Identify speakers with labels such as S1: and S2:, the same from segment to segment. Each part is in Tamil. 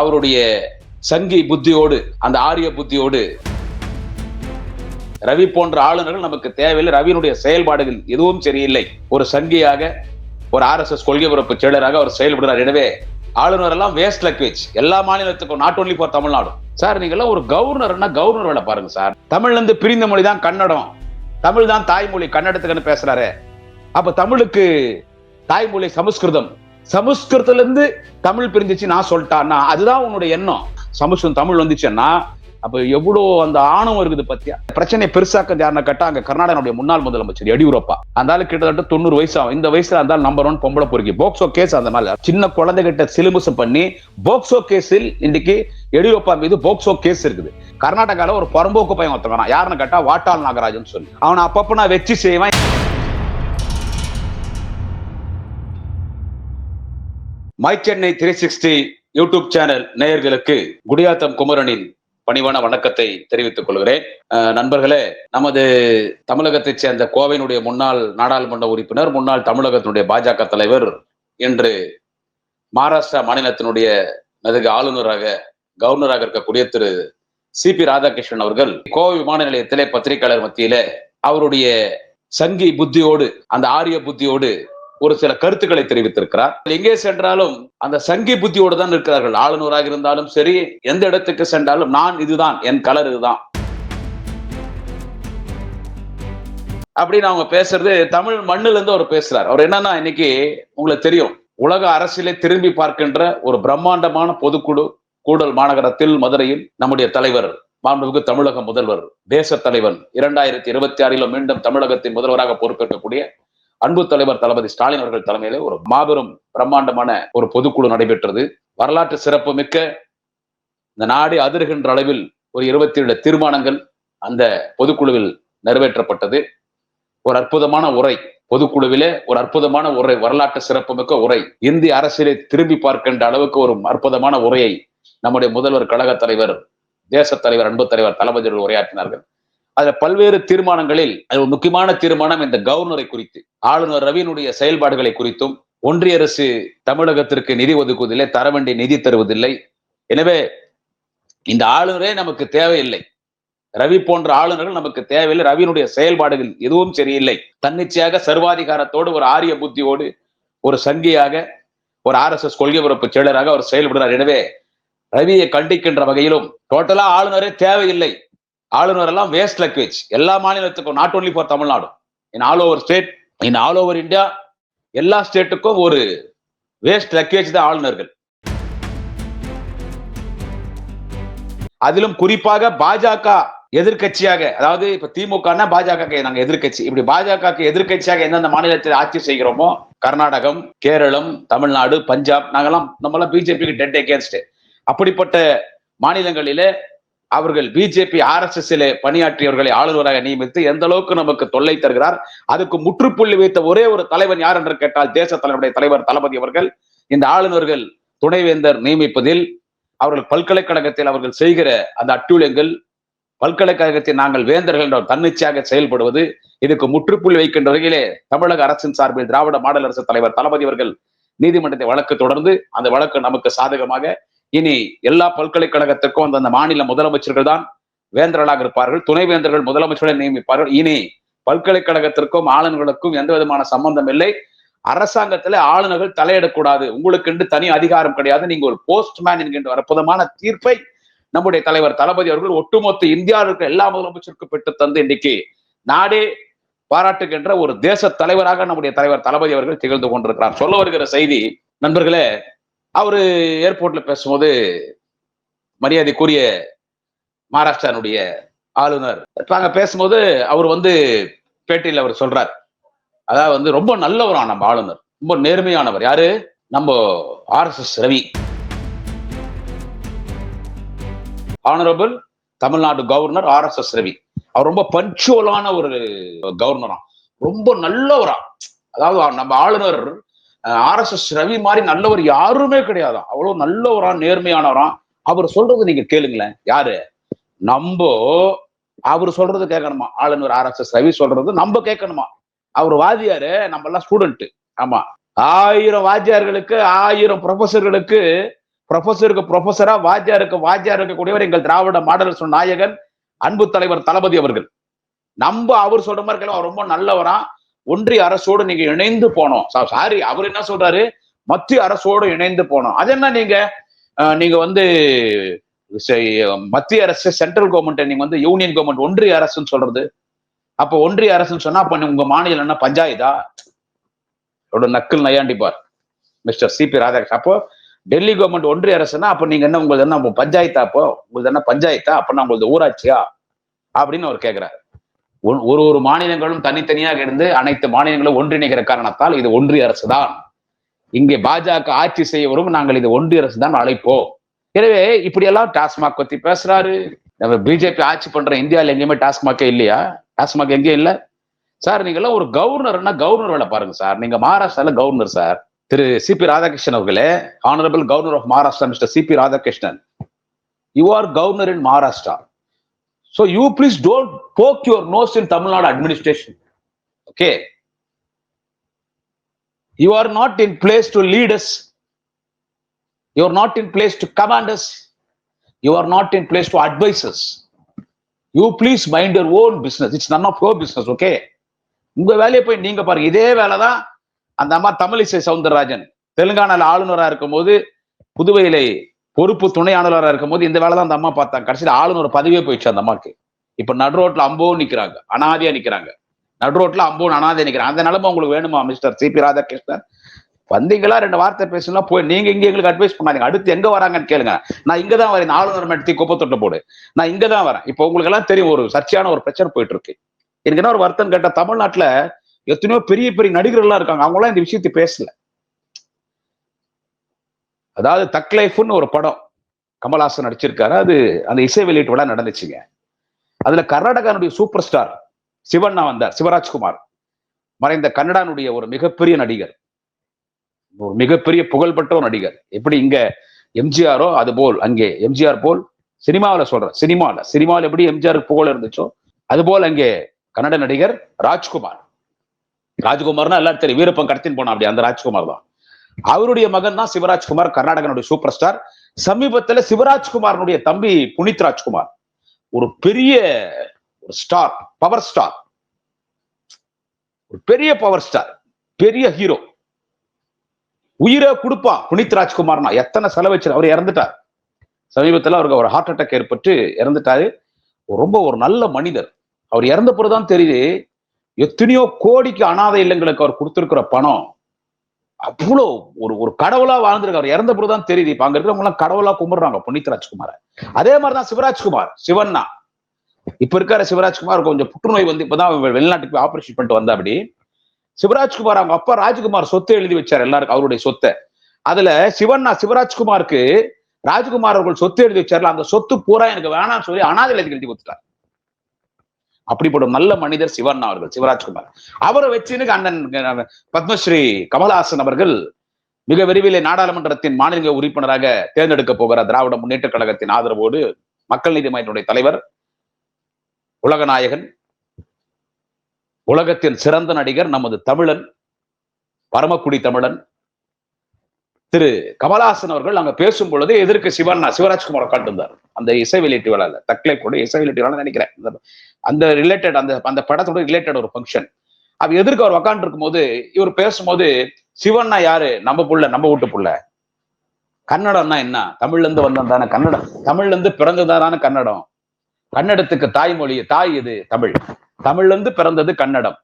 S1: அவருடைய சங்கி புத்தியோடு அந்த ஆரிய புத்தியோடு ரவி போன்ற ஆளுநர்கள் நமக்கு தேவையில்லை. ரவியினுடைய செயல்பாடுகள் எதுவும் சரியில்லை. ஒரு சங்கியாக ஒரு ஆர்எஸ்எஸ் கொள்கை பரப்பு செயலராக அவர் செயல்படுறார். எனவே ஆளுநர் எல்லாம் வேஸ்ட் லக்வேஜ் எல்லா மாநிலத்துக்கும் not only for Tamil Nadu. Sir நீங்க எல்லாம் ஒரு கவர்னர்னா கவர்னர் வேலை பாருங்க சார். தமிழ்ல இருந்து பிரிந்த மொழி தான் கன்னடம். தமிழ் தான் தாய்மொழி கன்னடத்துக்குன்னு பேசுறாரு. அப்ப தமிழுக்கு தாய்மொழி சமஸ்கிருதம். சமஸ்கிருதத்துல இருந்து தமிழ் பிரிஞ்சிச்சு நான் சொல்லிட்டான்னா அதுதான் உன்னுடைய எண்ணம். சமஸ்கிருதம் தமிழ் வந்துச்சுன்னா அப்ப எவ்வளவு அந்த ஆணவம் இருக்குது பத்தியா? பிரச்சனை பெருசாக்க யாருன்னா கேட்டா அங்க கர்நாடகனுடைய முன்னாள் முதலமைச்சர் எடியூரப்பா. அந்த கிட்டத்தட்ட தொண்ணூறு வயசு ஆகும். இந்த வயசுல இருந்தாலும் நம்பர் ஒன் பொம்பளை பொறுக்கி. போக்சோ கேஸ் அந்த மாதிரி சின்ன குழந்தைகிட்ட சிலுமிசம் பண்ணி போக்சோ கேஸில் இன்னைக்கு எடியூரப்பா மீது போக்சோ கேஸ் இருக்குது. கர்நாடகால ஒரு பரம்போக்கு பையன் ஒருத்தவனா யாருன்னு கேட்டா வாட்டாள் நாகராஜன் சொல்லி. அவனை அப்பப்ப நான் வச்சு செய்வேன். My Chennai three sixty YouTube channel நேயர்களுக்கு குடியாத்தம் குமரனின் பணிவான வணக்கத்தை தெரிவித்துக் கொள்கிறேன். நண்பர்களே நமது தமிழகத்தைச் சேர்ந்த கோவையினுடைய முன்னாள் நாடாளுமன்ற உறுப்பினர் முன்னாள் தமிழகத்தினுடைய பாஜக தலைவர் இன்று மகாராஷ்டிரா மாநிலத்தினுடைய மிக ஆளுநராக கவர்னராக இருக்கக்கூடிய திரு சி பி ராதாகிருஷ்ணன் அவர்கள் கோவை விமான நிலையத்திலே பத்திரிகையாளர் மத்தியில அவருடைய சங்கி புத்தியோடு அந்த ஆரிய புத்தியோடு ஒரு சில கருத்துக்களை தெரிவித்திருக்கிறார். எங்கே சென்றாலும் அந்த சங்கி புத்தியோடு தான் இருக்கிறார்கள். ஆளுநராக இருந்தாலும் சரி எந்த இடத்துக்கு சென்றாலும் நான் இதுதான் என் கலர் இதுதான். அப்படின்னு அவங்க பேசுறது தமிழ் மண்ணுல இருந்து அவர் பேசுறார். அவர் என்னன்னா இன்னைக்கு உங்களுக்கு தெரியும் உலக அரசியலை திரும்பி பார்க்கின்ற ஒரு பிரம்மாண்டமான பொதுக்குழு கூடல் மாநகரத்தில் மதுரையில் நம்முடைய தலைவர் மாண்புமிகு தமிழக முதல்வர் தேச தலைவன் இரண்டாயிரத்தி இருபத்தி ஆறிலும் மீண்டும் தமிழகத்தின் முதல்வராக பொறுப்பேற்கக்கூடிய அன்பு தலைவர் தளபதி ஸ்டாலின் அவர்கள் தலைமையிலே ஒரு மாபெரும் பிரம்மாண்டமான ஒரு பொதுக்குழு நடைபெற்றது. வரலாற்று சிறப்பு மிக்க இந்த நாடு அதிர்கின்ற அளவில் ஒரு இருபத்தி ஏழு தீர்மானங்கள் அந்த பொதுக்குழுவில் நிறைவேற்றப்பட்டது. ஒரு அற்புதமான உரை பொதுக்குழுவிலே ஒரு அற்புதமான உரை வரலாற்று சிறப்புமிக்க உரை இந்திய அரசியலை திரும்பி பார்க்கின்ற அளவுக்கு ஒரு அற்புதமான உரையை நம்முடைய முதல்வர் கழக தலைவர் தேச தலைவர் அன்பு தலைவர் தளபதி உரையாற்றினார்கள். அதுல பல்வேறு தீர்மானங்களில் அது ஒரு முக்கியமான தீர்மானம் இந்த கவர்னரை குறித்து ஆளுநர் ரவியினுடைய செயல்பாடுகளை குறித்தும் ஒன்றிய அரசு தமிழகத்திற்கு நிதி ஒதுக்குவதில்லை தர வேண்டிய நிதி தருவதில்லை. எனவே இந்த ஆளுநரே நமக்கு தேவையில்லை. ரவி போன்ற ஆளுநர்கள் நமக்கு தேவையில்லை. ரவியினுடைய செயல்பாடுகள் எதுவும் சரியில்லை. தன்னிச்சையாக சர்வாதிகாரத்தோடு ஒரு ஆரிய புத்தியோடு ஒரு சங்கியாக ஒரு ஆர்எஸ்எஸ் கொள்கை பரப்பு செயலராக அவர் செயல்படுகிறார். எனவே ரவியை கண்டிக்கின்ற வகையிலும் டோட்டலா ஆளுநரே தேவையில்லை. ஆளுநர் எல்லாம் வேஸ்ட் லக்வேஜ் எல்லா மாநிலத்துக்கும் not only for Tamil Nadu in all over state in all over India எல்லா ஸ்டேட்டுக்கும் ஒரு வேஸ்ட் லக்கேஜ் தான் ஆளுநர்கள். அதிலும் குறிப்பாக பாஜக எதிர்க்கட்சியாக அதாவது இப்ப திமுக பாஜக நாங்க எதிர்க்கட்சி. இப்படி பாஜக எதிர்க்கட்சியாக எந்தெந்த மாநிலத்தில் ஆட்சி செய்கிறோமோ கர்நாடகம் கேரளம் தமிழ்நாடு பஞ்சாப் நாங்கெல்லாம் நம்மளாம் பிஜேபிக்கு டெட் அகேன்ஸ்ட் அப்படிப்பட்ட மாநிலங்களிலே அவர்கள் பிஜேபி ஆர் எஸ் எஸ் பணியாற்றியவர்களை ஆளுநராக நியமித்து எந்த அளவுக்கு நமக்கு தொல்லை தருகிறார்? அதுக்கு முற்றுப்புள்ளி வைத்த ஒரே ஒரு தலைவன் யார் என்று கேட்டால் தேச தலைவருடைய தலைவர் தளபதி அவர்கள். இந்த ஆளுநர்கள் துணைவேந்தர் நியமிப்பதில் அவர்கள் பல்கலைக்கழகத்தில் அவர்கள் செய்கிற அந்த அட்டூழியங்கள் பல்கலைக்கழகத்தில் நாங்கள் வேந்தர்கள் என்ற தன்னிச்சையாக செயல்படுவது இதுக்கு முற்றுப்புள்ளி வைக்கின்ற வகையிலே தமிழக அரசின் சார்பில் திராவிட மாடல் அரசு தலைவர் தளபதி அவர்கள் நீதிமன்றத்தை வழக்கு தொடர்ந்து அந்த வழக்கு நமக்கு சாதகமாக இனி எல்லா பல்கலைக்கழகத்திற்கும் அந்தந்த மாநில முதலமைச்சர்கள் தான் வேந்தர்களாக இருப்பார்கள். துணை வேந்தர்கள் முதலமைச்சர்களை நியமிப்பார்கள். இனி பல்கலைக்கழகத்திற்கும் ஆளுநர்களுக்கும் எந்த விதமான சம்பந்தம் இல்லை. அரசாங்கத்துல ஆளுநர்கள் தலையிடக்கூடாது. உங்களுக்கு என்று தனி அதிகாரம் கிடையாது. நீங்க ஒரு போஸ்ட்மேன் என்கின்ற அற்புதமான தீர்ப்பை நம்முடைய தலைவர் தளபதி அவர்கள் ஒட்டுமொத்த இந்தியாவில் இருக்கிற எல்லா முதலமைச்சருக்கும் பெற்று தந்து இன்னைக்கு நாடே பாராட்டுகின்ற ஒரு தேச தலைவராக நம்முடைய தலைவர் தளபதி அவர்கள் திகழ்ந்து கொண்டிருக்கிறார். சொல்ல வருகிற செய்தி நண்பர்களே அவரு ஏர்போர்ட்ல பேசும்போது மரியாதைக்குரிய மகாராஷ்டிரானுடைய ஆளுநர். நாங்க பேசும்போது அவர் வந்து பேட்டியில் அவர் சொல்றார். அதாவது வந்து ரொம்ப நல்லவரா நம்ம ஆளுநர். ரொம்ப நேர்மையானவர். யாரு? நம்ம R S S Ravi. Honourable Tamil Nadu governor R S S Ravi. அவர் ரொம்ப பஞ்சுவலான ஒரு கவர்னரா. ரொம்ப நல்லவரா. அதாவது நம்ம ஆளுநர் ஆர் எஸ் எஸ் ரவி மாதிரி நல்லவர் யாருமே கிடையாதான் அவ்வளவு நல்லவரா நேர்மையானவரா அவர் சொல்றது நீங்க கேளுங்களேன். யாரு? நம்ம அவர் சொல்றது கேட்கணுமா? ஆளுநர் ஆர் எஸ் எஸ் ரவி சொல்றது நம்ம கேட்கணுமா? அவர் வாதியாரு நம்ம எல்லாம் ஸ்டூடெண்ட் ஆமா. ஆயிரம் வாத்தியார்களுக்கு ஆயிரம் ப்ரொஃபஸர்களுக்கு ப்ரொஃபஸருக்கு ப்ரொஃபஸரா வாத்தியாருக்கு வாத்தியார் இருக்கக்கூடியவர் எங்கள் திராவிட மாடல் நாயகன் அன்பு தலைவர் தளபதி அவர்கள். நம்ம அவர் சொல்ற மாதிரி அவர் ரொம்ப நல்லவரா ஒன்றிய அரசோடு நீங்க இணைந்து போனோம். சாரி அவர் என்ன சொல்றாரு? மத்திய அரசோடு இணைந்து போனோம். அது என்ன நீங்க? நீங்க வந்து மத்திய அரசு சென்ட்ரல் கவர்மெண்ட் நீங்க வந்து யூனியன் கவர்மெண்ட் ஒன்றிய அரசுன்னு சொல்றது. அப்ப ஒன்றிய அரசுன்னு சொன்னா அப்ப உங்க மாநிலம் என்ன? பஞ்சாயத்தா? அவரோட நக்கல் நையாண்டிப்பார் மிஸ்டர் சிபி ராதாகிருஷ்ணன். அப்போ டெல்லி கவர்மெண்ட் ஒன்றிய அரசுனா அப்ப நீங்க என்ன உங்களுக்கு என்ன பஞ்சாயத்தா? அப்போ உங்களுக்கு என்ன பஞ்சாயத்தா? அப்ப உங்களுக்கு ஊராட்சியா? அப்படின்னு அவர் கேட்கிறாரு ஒரு ஒரு ஒரு மாநிலங்களும் தனித்தனியாக இருந்து அனைத்து மாநிலங்களும் ஒன்றிணைகிற காரணத்தால் இது ஒன்றிய அரசு தான். இங்கே பாஜக ஆட்சி செய்ய வரும் நாங்கள் இது ஒன்றிய அரசு தான் அழைப்போம். எனவே இப்படியெல்லாம் டாஸ்மாக் பத்தி பேசுறாரு. நம்ம பிஜேபி ஆட்சி பண்ற இந்தியாவில் எங்கேயுமே டாஸ்மாக்கே இல்லையா? டாஸ்மாக் எங்கேயும் இல்ல? சார் நீங்க எல்லாம் ஒரு கவர்னர்னா கவர்னர் வேலை பாருங்க சார். நீங்க மகாராஷ்டிரால governor sir. Thiru CP Radhakrishnan அவர்களே honourable governor of Maharashtra mister CP Radhakrishnan. You are governor in Maharashtra so you please don't poke your nose in Tamil Nadu administration okay you are not in place to leaders you are not in place to commanders you are not in place to advisers you please mind your own business it's none of your business okay உங்க வேலையை போய் நீங்க பாருங்க இதே வேலை தான் அந்த அம்மா தமிழிசை சவுந்தரராஜன் தெலுங்கானால ஆளுநராக இருக்கும் போது புதுவையிலே பொறுப்பு துணை ஆளுநரா இருக்கும்போது இந்த வேலை தான் அந்த அம்மா பார்த்தாங்க. கடைசியில் ஆளுநர் பதவியே போயிடுச்சு அந்த அம்மாக்கு இப்போ நடு ரோட்டில் அம்போ நிற்கிறாங்க அனாதையா நிற்கிறாங்க நடு ரோட்டில் அம்போன்னு அனாதையா நிக்கிறாங்க. அந்த நிலமை உங்களுக்கு வேணுமா மிஸ்டர் சிபி ராதாகிருஷ்ணன்? வந்தீங்களா? ரெண்டு வார்த்தை பேசலாம் போய் நீங்க இங்க எங்களுக்கு அட்வைஸ் பண்ணாதீங்க. அடுத்து எங்க வராங்கன்னு கேளுங்க. நான் இங்க தான் வரேன் ஆளுநர் நடத்தி குப்பத்தொட்டை போடு. நான் இங்க தான் வரேன். இப்போ உங்களுக்கு எல்லாம் தெரியும் ஒரு சர்ச்சையான ஒரு பிரச்சனை போயிட்டு இருக்கு. எனக்கு என்ன ஒரு வருத்தம் கேட்டா தமிழ்நாட்டுல எத்தனையோ பெரிய பெரிய நடிகர்கள்லாம் இருக்காங்க. அவங்களாம் இந்த விஷயத்தை பேசல. அதாவது தக் லைஃப்னு ஒரு படம் கமல்ஹாசன் நடிச்சிருக்காரு. அது அந்த இசை வெளியீட்டு விழா நடந்துச்சுங்க. அதுல கர்நாடகானுடைய சூப்பர் ஸ்டார் சிவண்ணா வந்தார் சிவராஜ்குமார். மறைந்த கன்னடானுடைய ஒரு மிகப்பெரிய நடிகர். ஒரு மிகப்பெரிய புகழ்பெற்ற ஒரு நடிகர். எப்படி இங்க எம்ஜிஆரோ அது போல் அங்கே எம்ஜிஆர் போல் சினிமாவில் சொல்றேன். சினிமாவில் சினிமாவில் எப்படி எம்ஜிஆர் புகழ் இருந்துச்சோ அது போல் அங்கே கன்னட நடிகர் ராஜ்குமார். ராஜ்குமார்னா எல்லாரும் தெரியும். வீரப்பன் கடத்தின்னு போனா அப்படி அந்த ராஜ்குமார் தான். அவருடைய மகன் தான் சிவராஜ்குமார் கர்நாடகனுடைய சூப்பர் ஸ்டார் சமீபத்துல சிவராஜ்குமாரனுடைய தம்பி புனித் ராஜ்குமார். ஒரு பெரிய ஸ்டார் பவர் ஸ்டார் ஒரு பெரிய பவர் ஸ்டார் பெரிய ஹீரோ உயிரை கொடுப்பான் புனித் ராஜ்குமார்னா. எத்தனை செலவச்சு அவர் இறந்துட்டார். சமீபத்துல அவருக்கு ஒரு ஹார்ட் அட்டாக் ஏற்பட்டு இறந்துட்டாரு. ரொம்ப ஒரு நல்ல மனிதர். அவர் இறந்த பிறகுதான் தெரியுது எத்தனையோ கோடிக்கு அனாதை இல்லங்களுக்கு அவர் கொடுத்திருக்கிற பணம். அவ்வளோ ஒரு ஒரு கடவுளா வாழ்ந்திருக்காரு அவர் இறந்த பிறகுதான் தெரியுது. இப்ப அங்க இருக்கிறவங்க எல்லாம் கடவுளா கும்பிடுறாங்க. புனித் ராஜ்குமார அதே மாதிரிதான் சிவராஜ்குமார் சிவன்னா இப்ப இருக்கிற சிவராஜ்குமார். கொஞ்சம் புற்றுநோய் வந்து இப்பதான் வெளிநாட்டுக்கு ஆபரேஷன் பண்ணிட்டு வந்தா அப்படி சிவராஜ்குமார் அவங்க அப்பா ராஜ்குமார் சொத்து எழுதி வச்சார் எல்லாருக்கும் அவருடைய சொத்தை. அதுல சிவண்ணா சிவராஜ்குமாருக்கு ராஜ்குமார் அவர்கள் சொத்து எழுதி வச்சார்ல அந்த சொத்து பூரா எனக்கு வேணாம்னு சொல்லி அனாதை எழுதி எழுதி கொடுத்துட்டார். அப்படிப்பட்ட நல்ல மனிதர் சிவண்ணா அவர்கள் சிவராஜ்குமார் அவரை வச்சுன்னு அண்ணன் பத்மஸ்ரீ கமலஹாசன் அவர்கள் மிக விரைவில் நாடாளுமன்றத்தின் மாநில உறுப்பினராக தேர்ந்தெடுக்க போகிற திராவிட முன்னேற்ற கழகத்தின் ஆதரவோடு மக்கள் நீதி மையத்தினுடைய தலைவர் உலக நாயகன் உலகத்தின் சிறந்த நடிகர் நமது தமிழன் பரமக்குடி தமிழன் திரு கமலஹாசன் அவர்கள் அங்க பேசும் பொழுது எதிர்க்கு சிவண்ணா சிவராஜ்குமார் உட்காந்துருந்தார் அந்த இசை வெளியீட்டு விழால தக்லை கூட இசை வெளியீட்டு நினைக்கிறேன். அந்த- அந்த ரிலேட்டட் அந்த அந்த படத்தோட ரிலேட்டட் ஒரு ஃபங்க்ஷன் அது எதிர்க்க அவர் உட்காந்து இருக்கும்போது இவர் பேசும்போது சிவண்ணா யாரு? நம்ம புள்ள நம்ம வீட்டு புள்ள. கன்னடம்னா என்ன? தமிழ்ல இருந்து வந்தோம் தானே கன்னடம். தமிழ்ல இருந்து பிறந்ததான கன்னடம். கன்னடத்துக்கு தாய்மொழி தாய் இது தமிழ். தமிழ்ல இருந்து பிறந்தது கன்னடம்.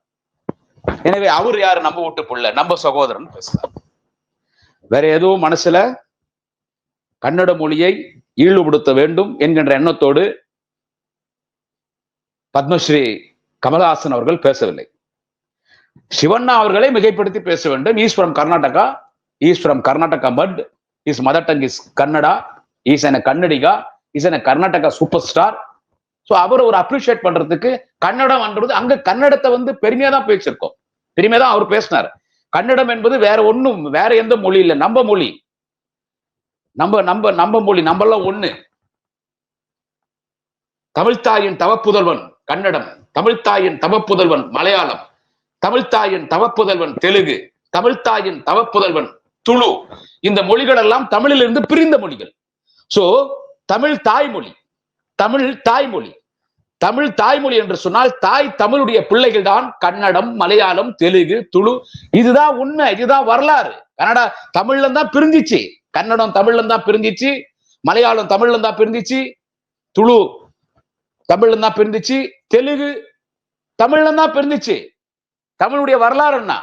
S1: எனவே அவர் யாரு? நம்ம வீட்டு புள்ள. நம்ம சகோதரன் பேசுறாரு. வேற எதுவும் மனசுல கன்னட மொழியை ஈடுபடுத்த வேண்டும் என்கின்ற எண்ணத்தோடு பத்மஸ்ரீ கமலஹாசன் அவர்கள் பேசவில்லை. சிவண்ணா அவர்களை மிகைப்படுத்தி பேச வேண்டும். Is from Karnataka is from Karnataka but is mother tongue is Kannada is என கன்னடிகா இஸ் என கர்நாடகா சூப்பர் ஸ்டார் ஸோ அவர் ஒரு அப்ரிஷியேட் பண்றதுக்கு கன்னடம் அங்க கன்னடத்தை வந்து பெருமையா தான் பேசியிருக்கோம். பெருமையா தான் அவர் பேசினார். கன்னடம் என்பது வேற ஒன்றும் வேற எந்த மொழி இல்லை. நம்ம மொழி. நம்ம நம்ம நம்ம மொழி நம்மளாம் ஒண்ணு. தமிழ்த்தாயின் தவப்புதல்வன் கன்னடம். தமிழ்த்தாயின் தவப்புதல்வன் மலையாளம். தமிழ்த்தாயின் தவப்புதல்வன் தெலுங்கு. தமிழ்த்தாயின் தவப்புதல்வன் துளு. இந்த மொழிகள் எல்லாம் தமிழிலிருந்து பிரிந்த மொழிகள். சோ தமிழ் தாய்மொழி. தமிழ் தாய்மொழி. தமிழ் தாய்மொழி என்று சொன்னால் தாய் தமிழுடைய பிள்ளைகள் தான் கன்னடம் மலையாளம் தெலுங்கு துளு. இதுதான் உண்மை இதுதான் வரலாறு. கன்னடா தமிழ்ல தான் பிரிஞ்சிச்சு. கன்னடம் தமிழ்ல தான் பிரிஞ்சிச்சு. மலையாளம் தமிழ்ல தான் பிரிஞ்சிச்சு. துளு தமிழ்ல தான் பிரிஞ்சிச்சு. தெலுங்கு தமிழ்ல தான் பிரிஞ்சிச்சு. தமிழுடைய வரலாறு என்ன?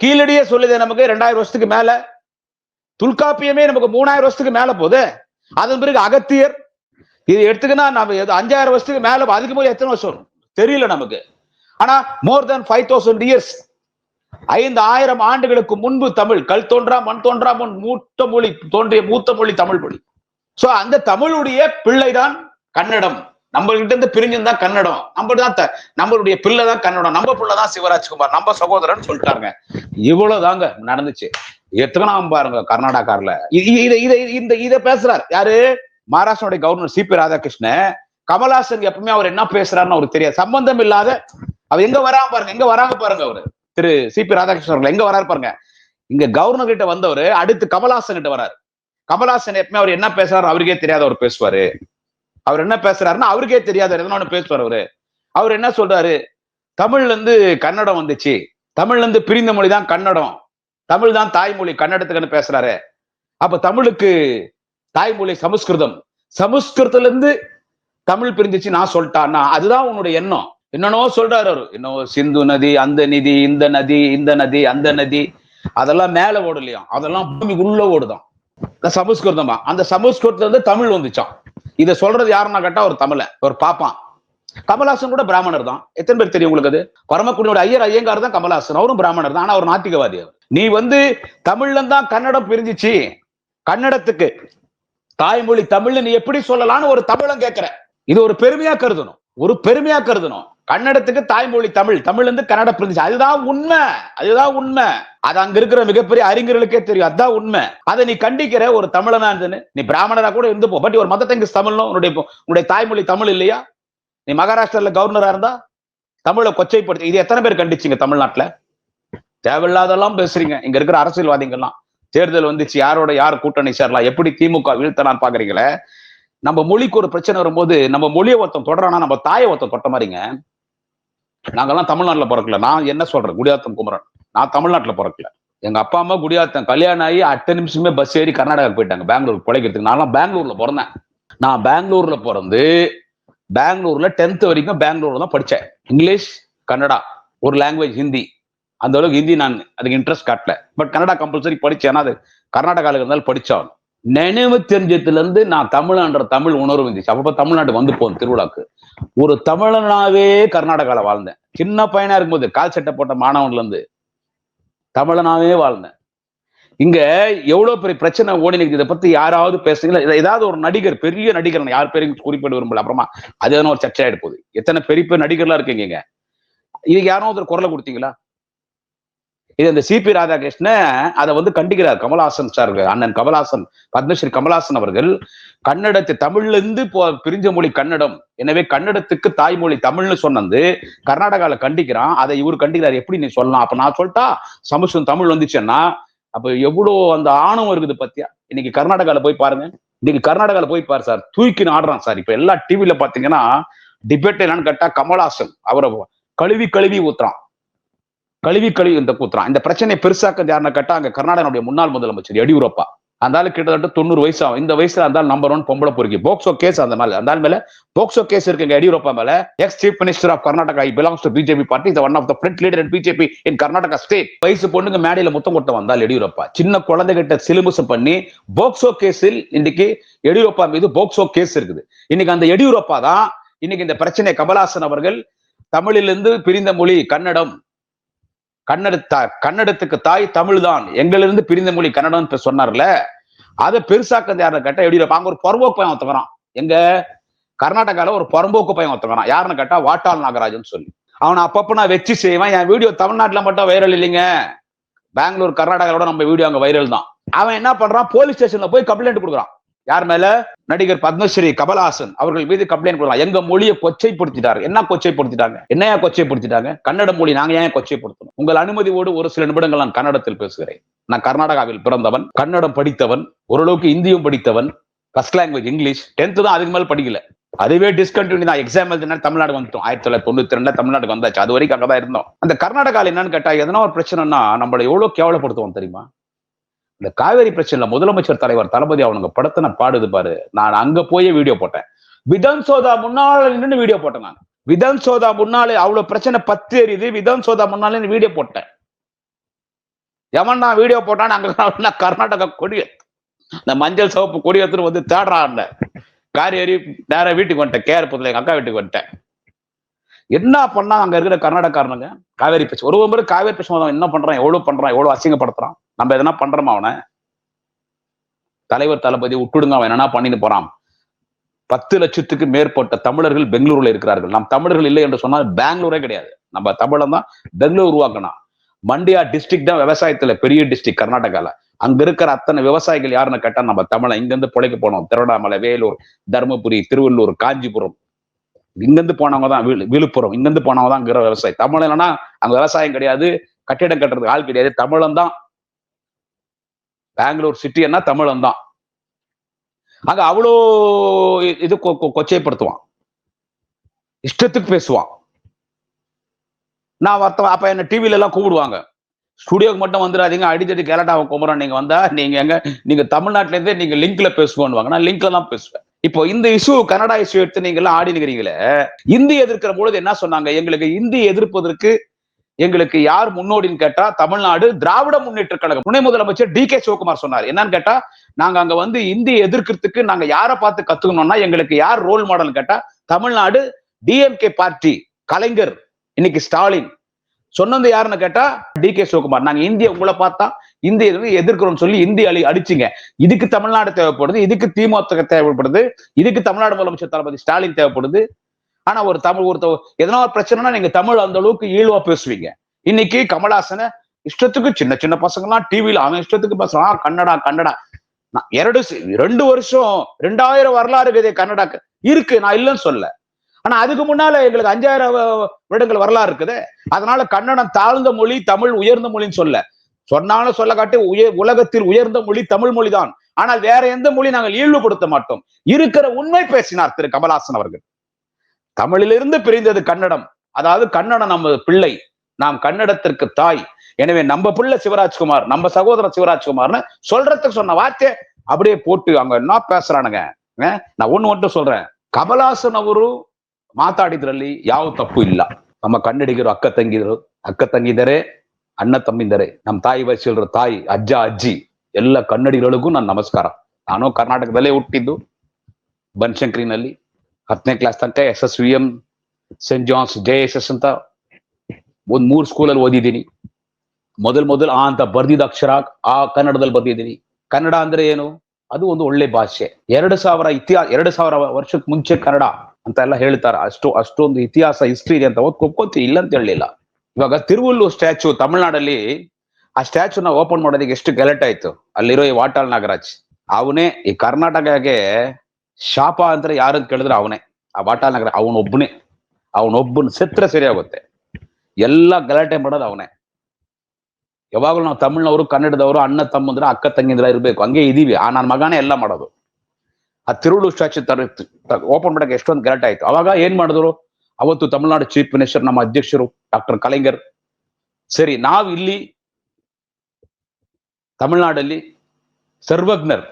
S1: கீழடியே சொல்லுது நமக்கு ரெண்டாயிரம் வருஷத்துக்கு மேல. துல்காப்பியமே நமக்கு மூணாயிரம் வருஷத்துக்கு மேல போகுது. அதன் பிறகு அகத்தியர் இது எடுத்துக்கினா நம்ம அஞ்சாயிரம் வருஷத்துக்கு மேல அதுக்கு போய் எத்தனை வருஷம் வரும்? தெரியல நமக்கு. ஆனா more than five thousand years ஐந்து ஆயிரம் ஆண்டுகளுக்கு முன்பு தமிழ் கல் தோன்றா மண் தோன்றா முன் மூத்த மொழி தோன்றிய மூத்த மொழி தமிழ் மொழி. சோ அந்த தமிழுடைய பிள்ளைதான் கன்னடம். நம்ம கிட்ட இருந்து பிரிஞ்சிருந்தா கன்னடம். நம்ம தான் த- நம்மளுடைய பிள்ளை தான் கன்னடம். நம்ம பிள்ளை தான் சிவராஜ்குமார் நம்ம சகோதரன் சொல்லிட்டாங்க. இவ்வளவுதாங்க நடந்துச்சு. எத்தனாம் பாருங்க கர்நாடகார்ல இதை இதை இத இந்த இதை பேசுறாரு. யாரு? மகாராஷ்டிராவுடைய கவர்னர் சிபி ராதாகிருஷ்ணன் கமல்ஹாசன் எப்பவுமே அவர் என்ன பேசுறாருன்னு அவருக்கு தெரியாது. சம்பந்தம் இல்லாத அவர் எங்க வராம பாருங்க எங்க வராங்க பாருங்க அவரு. திரு சிபி ராதாகிருஷ்ணன் அவர்கள் எங்க வராரு பாருங்க. இங்க கவர்னர் கிட்ட வந்தவர் அடுத்து கமல்ஹாசன் கிட்ட வராரு. கமல்ஹாசன் எப்பவுமே அவர் என்ன பேசுறாரு அவருக்கே தெரியாது அவர் பேசுவாரு. அவர் என்ன பேசுறாருன்னா அவருக்கே தெரியாது எதனா ஒண்ணு பேசுவார் அவரு. அவர் என்ன சொல்றாரு? தமிழ்ல இருந்து கன்னடம் வந்துச்சு. தமிழ்ல இருந்து பிரிந்த மொழி தான் கன்னடம். தமிழ் தான் தாய்மொழி கன்னடத்துக்குன்னு பேசுறாரு. அப்ப தமிழுக்கு தாய்மொழி சமஸ்கிருதம். சமஸ்கிருதத்துல இருந்து தமிழ் பிரிஞ்சிச்சு நான் சொல்லிட்டான்னா அதுதான் உன்னுடைய எண்ணம். என்னன்னோ சொல்றாரு அவரு. இன்னும் சிந்து நதி அந்த நிதி இந்த நதி இந்த நதி அந்த நதி. அதெல்லாம் மேல ஓடலையாம் அதெல்லாம் பூமிக்கு உள்ள ஓடுதான் சமஸ்கிருதமா? அந்த சமஸ்கிருதத்துல இருந்து தமிழ் வந்துச்சான் இதை சொல்றது யாருன்னா கேட்டா ஒரு தமிழ ஒரு பாப்பான் கமலாசன் கூட பிராமணர் தான். எத்தனை பேர் தெரியும் உங்களுக்கு அது? பரமக்குடியோட ஐயர் ஐயங்கார் தான் கமலாசன் அவரும் பிராமணர் தான். ஆனா அவர் நாத்திகவாதி அவர். நீ வந்து தமிழ்ல தான் கன்னடம் பிரிஞ்சிச்சு. கன்னடத்துக்கு தாய்மொழி தமிழ்னு நீ எப்படி சொல்லலாம்னு ஒரு தமிழம் கேட்கிற. இது ஒரு பெருமையா கருதணும். ஒரு பெருமையா கருதணும். கன்னடத்துக்கு தாய்மொழி தமிழ் தமிழ் இருந்து கன்னடம் பிரிஞ்சு அதுதான் உண்மை. அதுதான் உண்மை. அது அங்க இருக்கிற மிகப்பெரிய அறிஞர்களுக்கே தெரியும். அதுதான் உண்மை. அதை நீ கண்டிக்கிற ஒரு தமிழனா இருந்துன்னு நீ பிராமணரா கூட இருந்து போ. பட் ஒரு மத தங்கிஸ் தமிழ்னும் உன்னுடைய உன்னுடைய தாய்மொழி தமிழ் இல்லையா? நீ மகாராஷ்டிரால கவர்னரா இருந்தா தமிழை கொச்சைப்படுத்தி. இது எத்தனை பேர் கண்டிச்சிங்க தமிழ்நாட்டுல? தேவையில்லாதெல்லாம் பேசுறீங்க. இங்க இருக்கிற அரசியல்வாதிகள்லாம் தேர்தல் வந்துச்சு யாரோட யார் கூட்டணி சேரலாம் எப்படி திமுக வீழ்த்தலாம்னு பாக்குறீங்களே நம்ம மொழிக்கு ஒரு பிரச்சனை வரும்போது நம்ம மொழியை ஒருத்தன் தொடரானா நம்ம தாயை ஒருத்தன் தொட்ட மாதிரிங்க. நாங்கெல்லாம் தமிழ்நாட்டில் பிறக்கல. நான் என்ன சொல்றேன்? குடியாத்தம் குமரன். நான் தமிழ்நாட்டில் பிறக்கல. எங்க அப்பா அம்மா குடியாத்தம். கல்யாணம் ஆகி அட்டை நிமிஷமே பஸ் ஏறி கர்நாடகா போயிட்டாங்க. பெங்களூர் பிழைக்கிறதுக்கு. நான்லாம் பெங்களூர்ல பிறந்தேன். நான் பெங்களூர்ல பிறந்து பெங்களூர்ல டென்த் வரைக்கும் பெங்களூர்ல தான் படித்தேன் இங்கிலீஷ் கன்னடா ஒரு லாங்குவேஜ் ஹிந்தி. அந்த அளவுக்கு ஹிந்தி நான் அதுக்கு இன்ட்ரெஸ்ட் காட்டல. பட் கன்னடா கம்பல்சரி படிச்சேன். அது கர்நாடகால இருந்தாலும் படிச்சான் நினைவு தெரிஞ்சதுல இருந்து நான் தமிழன்ற தமிழ் உணர்வு இருந்துச்சு அப்பப்போ தமிழ்நாடு வந்து போகும் திருவிழாக்கு. ஒரு தமிழனாவே கர்நாடகால வாழ்ந்தேன். சின்ன பையனா இருக்கும்போது கால் சட்டை போட்ட மாணவன்ல இருந்து தமிழனாவே வாழ்ந்தேன். இங்க எவ்வளவு பெரிய பிரச்சனை ஓடி நிற்குது இதை பத்தி யாராவது பேசுறீங்களா? இதை ஏதாவது ஒரு நடிகர் பெரிய நடிகர் நான் யார் பேரையும் குறிப்பிட விரும்பல. அப்புறமா அது எதனா ஒரு சர்ச்சை ஆயிட்டு போகுது. எத்தனை பெரிய பெரிய நடிகர்லாம் இருக்கீங்க இது இதுக்கு யாரும் ஒருத்தர் குரலை கொடுத்தீங்களா? இது இந்த சிபி ராதாகிருஷ்ணன் அதை வந்து கண்டிக்கிறார் கமல்ஹாசன் சார் அண்ணன் கமல்ஹாசன் பத்மஸ்ரீ கமல்ஹாசன் அவர்கள். கன்னடத்தை தமிழ்ல இருந்து பிரிஞ்ச மொழி கன்னடம். எனவே கன்னடத்துக்கு தாய்மொழி தமிழ்னு சொன்னது கர்நாடகாவில கண்டிக்கிறான். அதை இவர் கண்டிக்கிறார். எப்படி நீ சொல்லலாம்? அப்ப நான் சொல்லிட்டா சமஸ்கிருதம் தமிழ் வந்துச்சுன்னா அப்ப எவ்வளோ அந்த ஆணவம் இருக்குது பத்தியா? இன்னைக்கு கர்நாடகால போய் பாருங்க. இன்னைக்கு கர்நாடகால போய் பாரு சார் தூக்கின்னு ஆடுறான் சார் இப்ப எல்லா டிவில பாத்தீங்கன்னா டிபேட் என்னன்னு கேட்டா கமல்ஹாசன். அவரை கழுவி கழுவி ஊத்துறான். கழுவி கழுவி இந்த கூத்துறான். இந்த பிரச்சனையை பெருசாக்க யாருன்னு கேட்டா அங்க கர்நாடகனுடைய முன்னாள் முதலமைச்சர் எடியூரப்பா. அந்த கிட்டத்தட்ட தொண்ணூறு வயசு ஆகும் இந்த வயசுல அந்த நம்பர் ஒன் பொம்பளை பொறுக்கி. போக்சோ கேஸ் அந்த மேல. அந்த மேல போக்சோ கேஸ் இருக்குங்க எடியூரப்பா மேல. Ex chief minister of Karnataka belongs to BJP party இந்த one of the front leader in BJP in Karnataka state வயசு பொண்ணுங்க மேடையில முத்தம் கொட்ட வந்தால் எடியூரப்பா. சின்ன குழந்தைகிட்ட சிலுமிசம் பண்ணி போக்சோ கேஸில் இன்னைக்கு எடியூரப்பா மீது போக்சோ கேஸ் இருக்குது. இன்னைக்கு அந்த எடியூரப்பா தான் இன்னைக்கு இந்த பிரச்சனை கமல்ஹாசன் அவர்கள் தமிழிலிருந்து பிரிந்த மொழி கன்னடம் கன்னட கன்னடத்துக்கு தாய் தமிழ் தான் எங்களிலிருந்து பிரிந்த மொழி கன்னடம் சொன்னார்ல அதை பெருசாக்க யாருன்னு கேட்டா எடியூரப்பா. அங்க ஒரு புறம்போக்கு பையன் ஒத்துக்கிறான் எங்க கர்நாடகால ஒரு புறம்போக்கு பையன் ஒத்துக்கிறான் யாருன்னு கேட்டா வாட்டாள் நாகராஜன் சொல்லி. அவனை அப்பப்ப நான் வச்சு செய்வேன். என் வீடியோ தமிழ்நாட்டுல மட்டும் வைரல் இல்லைங்க. பெங்களூர் கர்நாடகாவோட நம்ம வீடியோ அங்க வைரல் தான். அவன் என்ன பண்றான்? போலீஸ் ஸ்டேஷன்ல போய் கம்ப்ளைண்ட் கொடுக்குறான். யார் மேல? நடிகர் பத்மஸ்ரீ கமல்ஹாசன். அவர்கள் மீது கம்ப்ளைண்ட் கொடுக்கலாம். எங்க மொழியை கொச்சைப்படுத்திட்டாரு. என்ன கொச்சைப்படுத்திட்டாங்க? என்னையா கொச்சைப்படுத்திட்டாங்க? கன்னட மொழி நாங்க ஏன் கொச்சைப்படுத்தணும்? உங்கள் அனுமதியோடு ஒரு சில நிமிடங்கள் நான் கன்னடத்தில் பேசுகிறேன். நான் கர்நாடகாவில் பிறந்தவன் கன்னடம் படித்தவன் ஓரளவுக்கு இந்தியும் படித்தவன் ஃபர்ஸ்ட் லாங்குவேஜ் இங்கிலீஷ் டென்த்து தான் அதுக்கு மேல படிக்கல. அதுவே டிஸ்கண்டினியூ தான். எக்ஸாம் எழுதினா தமிழ்நாடு வந்துட்டோம். ஆயிரத்தி தொள்ளாயிரத்தி தொண்ணூத்தி ரெண்டுல தமிழ்நாடு வந்தாச்சு. அது வரைக்கும் அங்கதான் இருந்தோம். அந்த கர்நாடகாவில் என்னன்னு கேட்டா எதனா ஒரு பிரச்சனைனா நம்மளை எவ்வளவு கேவலப்படுத்துவோம் தெரியுமா? இந்த காவேரி பிரச்சனையில முதலமைச்சர் தலைவர் தளபதி அவனுங்க படத்தை நான் பாடுது பாரு. நான் அங்க போயே வீடியோ போட்டேன். விதான் சோதா முன்னால நின்று வீடியோ போட்டேன் நான். விதான் சோதா முன்னாலே அவ்வளவு பிரச்சனை பத்து எரியுது. விதான் சோதா முன்னாலே வீடியோ போட்டேன். எவன் நான் வீடியோ போட்டான்னு அங்க கர்நாடகா கொடி இந்த மஞ்சள் சிவப்பு கொடி எடுத்துட்டு வந்து தேடுறான் காரி எறி நேரம் வீட்டுக்கு வந்துட்டேன். கேர் புத்துல எங்க அக்கா வீட்டுக்கு வந்துட்டேன். என்ன பண்ணா அங்க இருக்கிற கர்நாடகாரனுங்க காவேரி பிரச்சனை ஒரு முறை காவேரி பிரச்சனை என்ன பண்றான்? எவ்வளவு பண்றான்? எவ்வளவு அசிங்கப்படுத்துறான்? நம்ம எதனா பண்றோமா அவனை? தலைவர் தளபதி விட்டுடுங்க அவன் என்னன்னா பண்ணிட்டு போறான். பத்து லட்சத்துக்கு மேற்பட்ட தமிழர்கள் பெங்களூர்ல இருக்கிறார்கள். நாம் தமிழர்கள் இல்லை என்று சொன்னால் பெங்களூரே கிடையாது. நம்ம தமிழன் தான் பெங்களூர் உருவாக்கணும் மண்டியா டிஸ்ட்ரிக்ட் தான் விவசாயத்துல பெரிய டிஸ்ட்ரிக்ட் கர்நாடகால. அங்க இருக்கிற அத்தனை விவசாயிகள் யாருன்னு கேட்டா நம்ம தமிழன். இங்கிருந்து பிழைக்க போனோம். திருவண்ணாமலை வேலூர் தருமபுரி திருவள்ளூர் காஞ்சிபுரம். இங்கிருந்து போனவங்க தான் விழு- விழுப்புரம் இங்கிருந்து போனவங்க தான் அங்க விவசாயம் தமிழ் இல்லைன்னா அங்க விவசாயம் கிடையாது கட்டிடம் கட்டுறதுக்கு ஆள் கிடையாது. தமிழன் தான். பெங்களூர் சிட்டின்னா தமிழன் தான். அங்க அவ்வளோ இது கொ- கொ- கொச்சைப்படுத்துவான். இஷ்டத்துக்கு பேசுவான். நான் வர்த்த அப்ப என்ன டிவில எல்லாம் கூப்பிடுவாங்க. ஸ்டுடியோக்கு மட்டும் வந்துடாதீங்க அடித்தடி கேலட்டாவை குமரன் நீங்க வந்தா நீங்க எங்க நீங்க தமிழ்நாட்டுல இருந்தே நீங்க லிங்க்ல பேசுவோன்னுவாங்க நான் லிங்க்ல தான் பேசுவேன். இப்போ இந்த இஷ்யூ கனடா இஷ்யூ எடுத்து நீங்க எல்லாம் ஆடி இந்தி எதிர்க்கிற பொழுது என்ன சொன்னாங்க? எங்களுக்கு இந்தி எதிர்ப்பதற்கு எங்களுக்கு யார் முன்னோடின்னு கேட்டா தமிழ்நாடு திராவிட முன்னேற்ற கழகம். துணை முதலமைச்சர் டி கே சிவகுமார் சொன்னார். என்னன்னு கேட்டா நாங்க அங்க வந்து இந்தி எதிர்க்கிறதுக்கு நாங்க யாரை பார்த்து கத்துக்கணும்னா எங்களுக்கு யார் ரோல் மாடல் கேட்டா தமிழ்நாடு டிஎம்கே பார்ட்டி கலைஞர் இன்னைக்கு ஸ்டாலின். சொன்னது யாருன்னு கேட்டா டி கே சிவகுமார். நாங்க இந்திய உங்களை பார்த்தா இந்திய எதிர்க்கிறோம் சொல்லி இந்திய அழி அடிச்சுங்க. இதுக்கு தமிழ்நாடு தேவைப்படுது இதுக்கு திமுக தேவைப்படுது இதுக்கு தமிழ்நாடு முதலமைச்சர் தளபதி ஸ்டாலின் தேவைப்படுது. ஆனா ஒரு தமிழ் ஒரு எதனா ஒரு பிரச்சனைனா நீங்க தமிழ் அந்த அளவுக்கு ஈழ்வா பேசுவீங்க. இன்னைக்கு கமலாசனை இஷ்டத்துக்கு சின்ன சின்ன பசங்கலாம் டிவியில அவன் இஷ்டத்துக்கு பேசுறான். கன்னடா கன்னடா. நான் இரண்டு ரெண்டு வருஷம் ரெண்டாயிரம் வரலாறு இருக்குது கன்னடாக்கு. இருக்கு நான் இல்லைன்னு சொல்ல ஆனா அதுக்கு முன்னால எங்களுக்கு அஞ்சாயிரம் வருடங்கள் வரலாறு இருக்குது. அதனால கன்னடம் தாழ்ந்த மொழி தமிழ் உயர்ந்த மொழின்னு சொல்ல. சொன்னாலும் சொல்ல காட்டி உயர் உலகத்தில் உயர்ந்த மொழி தமிழ் மொழிதான். ஆனால் வேற எந்த மொழி நாங்கள் இழிவுபடுத்த மாட்டோம். இருக்கிற உண்மை பேசினார் திரு கமலாசன் அவர்கள். தமிழிலிருந்து பிரிந்தது கன்னடம். அதாவது கன்னடம் நமது பிள்ளை. நாம் கன்னடத்திற்கு தாய். எனவே நம்ம பிள்ளை சிவராஜ்குமார் நம்ம சகோதரர் சிவராஜ்குமார்னு சொல்றதுக்கு சொன்ன வார்த்தை அப்படியே போட்டு அவங்க என்ன பேசுறானுங்க? நான் ஒண்ணு மட்டும் சொல்றேன். கமலாசன் அவரும் ಮಾತಾಡಿದ್ರಲ್ಲಿ ಯಾವ ತಪ್ಪು ಇಲ್ಲ. ನಮ್ಮ ಕನ್ನಡಿಗರು, ಅಕ್ಕ ತಂಗಿದರು ಅಕ್ಕ ತಂಗಿದರೆ, ಅಣ್ಣ ತಮ್ಮಿಂದರೆ ನಮ್ಮ ತಾಯಿ ವಯಸ್ಸಿಲ್ರ ತಾಯಿ, ಅಜ್ಜ, ಅಜ್ಜಿ, ಎಲ್ಲ ಕನ್ನಡಿಗಳಿಗೂ ನನ್ನ ನಮಸ್ಕಾರ. ನಾನು ಕರ್ನಾಟಕದಲ್ಲೇ ಹುಟ್ಟಿದ್ದು, ಬನಶಂಕರಿನಲ್ಲಿ, ಹತ್ತನೇ ಕ್ಲಾಸ್ ತನಕ S S V M saint John's J S S ಅಂತ ಒಂದ್ ಮೂರ್ ಸ್ಕೂಲಲ್ಲಿ ಓದಿದ್ದೀನಿ. ಮೊದಲ್ ಮೊದಲ್ ಆ ಅಂತ ಬರ್ದಿದ ಅಕ್ಷರ, ಆ ಕನ್ನಡದಲ್ಲಿ ಬರ್ದಿದ್ದೀನಿ. ಕನ್ನಡ ಅಂದ್ರೆ ಏನು? ಅದು ಒಂದು ಒಳ್ಳೆ ಭಾಷೆ. ಎರಡು ಸಾವಿರ ಇತಿಹಾಸ ಎರಡು ಸಾವಿರ ವರ್ಷಕ್ಕೆ ಮುಂಚೆ ಕನ್ನಡ ಅಂತ ಎಲ್ಲ ಹೇಳ್ತಾರೆ ಅಷ್ಟು, ಅಷ್ಟೊಂದು ಇತಿಹಾಸ ಹಿಸ್ಟ್ರಿ ಇದೆ ಅಂತ ಒಪ್ಕೊಂತೀವಿ ಇಲ್ಲ ಅಂತ ಹೇಳಲಿಲ್ಲ. ಇವಾಗ ತಿರುವಲ್ಲೂ ಸ್ಟ್ಯಾಚು ತಮಿಳ್ನಾಡಲ್ಲಿ ಆ ಸ್ಟ್ಯಾಚುನ ಓಪನ್ ಮಾಡೋದಕ್ಕೆ ಎಷ್ಟು ಗಲಾಟೆ ಆಯ್ತು. ಅಲ್ಲಿರೋ ಈ ವಾಟಾಳ್ ನಾಗರಾಜ್. ಅವನೇ ಈ ಕರ್ನಾಟಕಗೆ ಶಾಪ ಅಂದ್ರೆ ಯಾರಂತ ಕೇಳಿದ್ರೆ ಅವನೇ. ಆ ವಾಟಾಳ್ ನಾಗರಾಜ್ ಅವನೊಬ್ಬನೇ. ಅವನೊಬ್ಬನ ಸತ್ರ ಸರಿ ಆಗುತ್ತೆ ಎಲ್ಲ ಗಲಾಟೆ ಮಾಡೋದು ಅವನೇ. ಯಾವಾಗಲೂ ನಾವು ತಮಿಳ್ನವರು, ಕನ್ನಡದವರು, ಅಣ್ಣ ತಮ್ಮಂದ್ರ, ಅಕ್ಕ ತಂಗಿದ್ರ ಇರ್ಬೇಕು. ಹಂಗೆ ಇದೀವಿ. ಆ ನನ್ನ ಮಗನೇ ಎಲ್ಲ ಮಾಡೋದು. ಆ ತಿರುಳು ಸ್ಟ್ಯಾಚು ತರ ಓಪನ್ ಮಾಡಕ್ಕೆ ಎಷ್ಟೊಂದು ಗಲಾಟೆ ಆಯ್ತು. ಅವಾಗ ಏನ್ ಮಾಡಿದ್ರು? ಅವತ್ತು ತಮಿಳುನಾಡು ಚೀಫ್ ಮಿನಿಸ್ಟರ್ ನಮ್ಮ ಅಧ್ಯಕ್ಷರು ಡಾಕ್ಟರ್ ಕಲಿಂಗರ್. ಸರಿ, ನಾವು ಇಲ್ಲಿ ತಮಿಳ್ನಾಡಲ್ಲಿ ಸರ್ವಜ್ಞರ್.